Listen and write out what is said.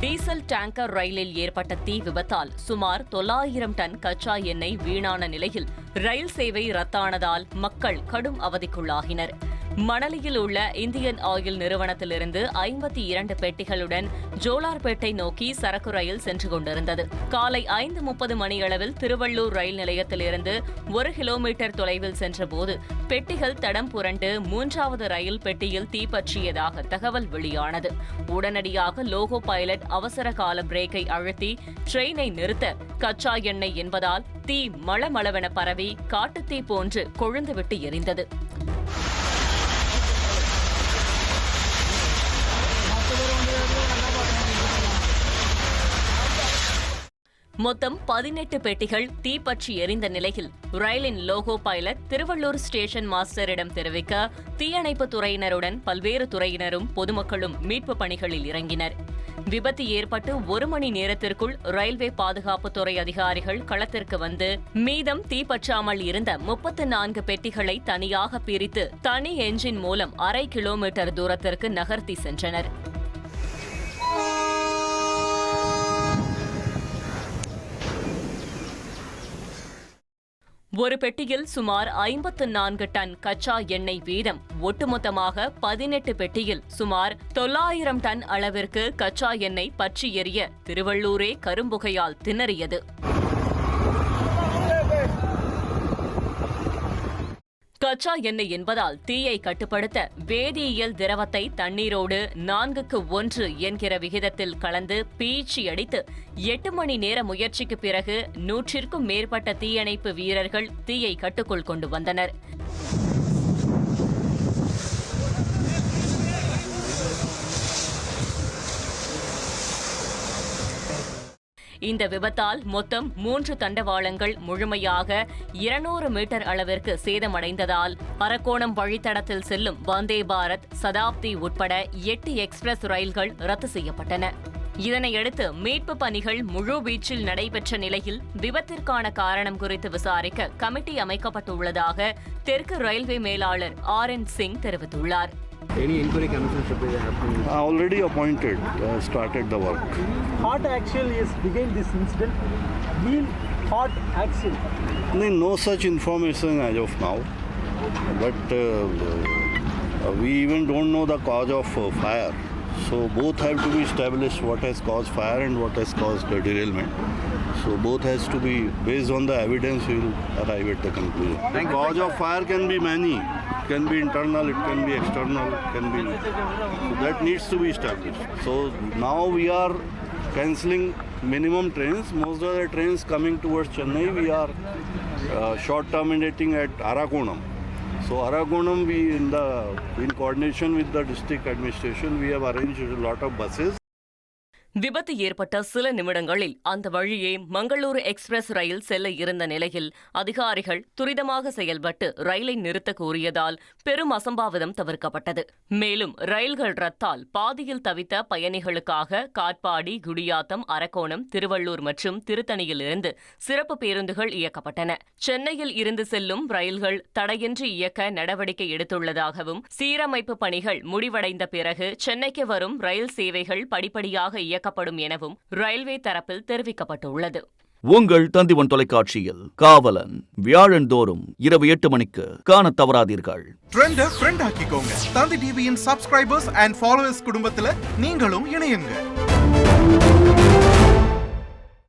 Diesel tanker ரயிலில் ஏற்பட்ட தீ விபத்தால் சுமார் தொள்ளாயிரம் டன் கச்சா எண்ணெய் வீணான நிலையில் ரயில் சேவை ரத்தானதால் மக்கள் கடும் அவதிக்குள்ளாகினர். மணலியில் உள்ள இந்தியன் ஆயில் நிறுவனத்திலிருந்து ஐம்பத்தி இரண்டு பெட்டிகளுடன் ஜோலார்பேட்டை நோக்கி சரக்கு ரயில் சென்று கொண்டிருந்தது. காலை ஐந்து முப்பது மணியளவில் திருவள்ளூர் ரயில் நிலையத்திலிருந்து ஒரு கிலோமீட்டர் தொலைவில் சென்றபோது பெட்டிகள் தடம் புரண்டு மூன்றாவது ரயில் பெட்டியில் தீப்பற்றியதாக தகவல் வெளியானது. உடனடியாக லோகோ பைலட் அவசர கால பிரேக்கை அழுத்தி ட்ரெயினை நிறுத்த கச்சா எண்ணெய் என்பதால் தீ மளமளவென பரவி காட்டுத்தீ போன்று கொழுந்துவிட்டு எரிந்தது. மொத்தம் பதினெட்டு பெட்டிகள் தீப்பற்றி எரிந்த நிலையில் ரயிலின் லோகோ பைலட் திருவள்ளூர் ஸ்டேஷன் மாஸ்டரிடம் தெரிவிக்க தீயணைப்பு துறையினருடன் பல்வேறு துறையினரும் பொதுமக்களும் மீட்பு பணிகளில் இறங்கினர். விபத்து ஏற்பட்டு ஒரு மணி நேரத்திற்குள் ரயில்வே பாதுகாப்புத்துறை அதிகாரிகள் களத்திற்கு வந்து மீதம் தீப்பற்றாமல் இருந்த முப்பத்து நான்கு பெட்டிகளை தனியாக பிரித்து தனி என்ஜின் மூலம் அரை கிலோமீட்டர் தூரத்திற்கு நகர்த்தி சென்றனர். ஒரு பெட்டியில் சுமார் ஐம்பத்து நான்கு டன் கச்சா எண்ணெய் வீதம் ஒட்டுமொத்தமாக பதினெட்டு பெட்டியில் சுமார் தொள்ளாயிரம் டன் அளவிற்கு கச்சா எண்ணெய் பற்றி எரிய திருவள்ளூரே கரும்புகையால் திணறியது. கச்சா எண்ணெய் என்பதால் தீயை கட்டுப்படுத்த வேதியியல் திரவத்தை தண்ணீரோடு நான்குக்கு ஒன்று என்கிற விகிதத்தில் கலந்து பீச்சி அடித்து எட்டு மணி நேர முயற்சிக்கு பிறகு நூற்றிற்கும் மேற்பட்ட தீயணைப்பு வீரர்கள் தீயை கட்டுக்குள் கொண்டு வந்தனர். இந்த விபத்தால் மொத்தம் மூன்று தண்டவாளங்கள் முழுமையாக இருநூறு மீட்டர் அளவிற்கு சேதமடைந்ததால் அரக்கோணம் வழித்தடத்தில் செல்லும் வந்தே பாரத் சதாப்தி உட்பட எட்டு எக்ஸ்பிரஸ் ரயில்கள் ரத்து செய்யப்பட்டன. இதனையடுத்து மீட்பு பணிகள் முழு வீச்சில் நடைபெற்ற நிலையில் விபத்திற்கான காரணம் குறித்து விசாரிக்க கமிட்டி அமைக்கப்பட்டுள்ளதாக தெற்கு ரயில்வே மேலாளர் ஆர் என் சிங் தெரிவித்துள்ளார். Any inquiry commission should be happening. already appointed, uh, started the work. hot axle is behind this incident. Wheel hot axle. No, no such information as of now, but uh, uh, we even don't know the cause of uh, fire. So both have to be established what has caused fire and what has caused the derailment. So both has to be based on the evidence. We will arrive at the conclusion. Thank you. cause of fire can be many. Can be internal. It can be external. It can be. So that needs to be established. So now we are cancelling minimum trains. Most of the trains coming towards Chennai, we are uh, short terminating at Arakonam. So Arakonam, we in the in coordination with the district administration, we have arranged a lot of buses. விபத்து ஏற்பட்ட சில நிமிடங்களில் அந்த வழியே Mangaluru express ரயில் செல்ல இருந்த நிலையில் அதிகாரிகள் துரிதமாக செயல்பட்டு ரயிலை நிறுத்த கோரியதால் பெரும் அசம்பாவிதம் தவிர்க்கப்பட்டது. மேலும் ரயில்கள் ரத்தால் பாதியில் தவித்த பயணிகளுக்காக காட்பாடி குடியாத்தம் அரக்கோணம் திருவள்ளூர் மற்றும் திருத்தணியில் இருந்து சிறப்பு பேருந்துகள் இயக்கப்பட்டன. சென்னையில் இருந்து செல்லும் ரயில்கள் தடையின்றி இயக்க நடவடிக்கை எடுத்துள்ளதாகவும் சீரமைப்பு பணிகள் முடிவடைந்த பிறகு சென்னைக்கு வரும் ரயில் சேவைகள் படிப்படியாக இயக்க இயக்கப்படும் எனவும் ரயில்வே தரப்பில் தெரிவிக்கப்பட்டுள்ளது. உங்கள் தந்திவன் தொலைக்காட்சியில் காவலன் வியாழந்தோறும் இரவு எட்டு மணிக்கு காணத் தவறாதீர்கள். ட்ரெண்ட ஃப்ரெண்ட் ஆக்கிக்கோங்க. தந்தி டிவியின் சப்ஸ்கிரைபர்ஸ் அண்ட் ஃபாலோவர்ஸ் குடும்பத்துல நீங்களும் இணையுங்க.